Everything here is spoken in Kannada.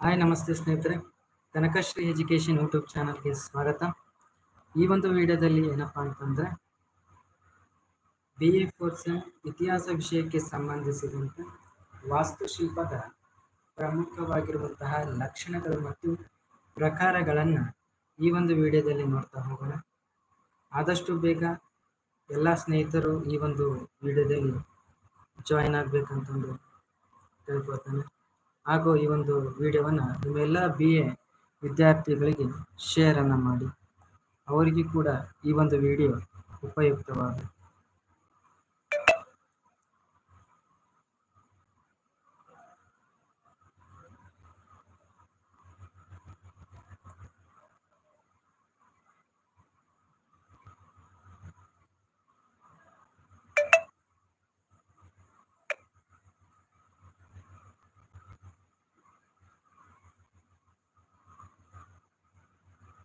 ಹಾಯ್, ನಮಸ್ತೆ ಸ್ನೇಹಿತರೆ. ಕನಕಶ್ರೀ ಎಜುಕೇಷನ್ ಯೂಟ್ಯೂಬ್ ಚಾನಲ್ಗೆ ಸ್ವಾಗತ. ಈ ಒಂದು ವಿಡಿಯೋದಲ್ಲಿ ಏನಪ್ಪಾ ಅಂತಂದರೆ ಬಿ ಎ ಫೋರ್ ಸೆಮ್ ಇತಿಹಾಸ ವಿಷಯಕ್ಕೆ ಸಂಬಂಧಿಸಿದಂತೆ ವಾಸ್ತುಶಿಲ್ಪದ ಪ್ರಮುಖವಾಗಿರುವಂತಹ ಲಕ್ಷಣಗಳು ಮತ್ತು ಪ್ರಕಾರಗಳನ್ನು ಈ ಒಂದು ವಿಡಿಯೋದಲ್ಲಿ ನೋಡ್ತಾ ಹೋಗೋಣ. ಆದಷ್ಟು ಬೇಗ ಎಲ್ಲ ಸ್ನೇಹಿತರು ಈ ಒಂದು ವಿಡಿಯೋದಲ್ಲಿ ಜಾಯಿನ್ ಆಗಬೇಕಂತಂದು ಕೇಳ್ಕೊಳ್ತಾನೆ ಹಾಗೂ ಈ ಒಂದು ವಿಡಿಯೋವನ್ನು ನಿಮ್ಮೆಲ್ಲ ಬಿ ಎ ವಿದ್ಯಾರ್ಥಿಗಳಿಗೆ ಶೇರನ್ನು ಮಾಡಿ. ಅವರಿಗೆ ಕೂಡ ಈ ಒಂದು ವಿಡಿಯೋ ಉಪಯುಕ್ತವಾಗುತ್ತೆ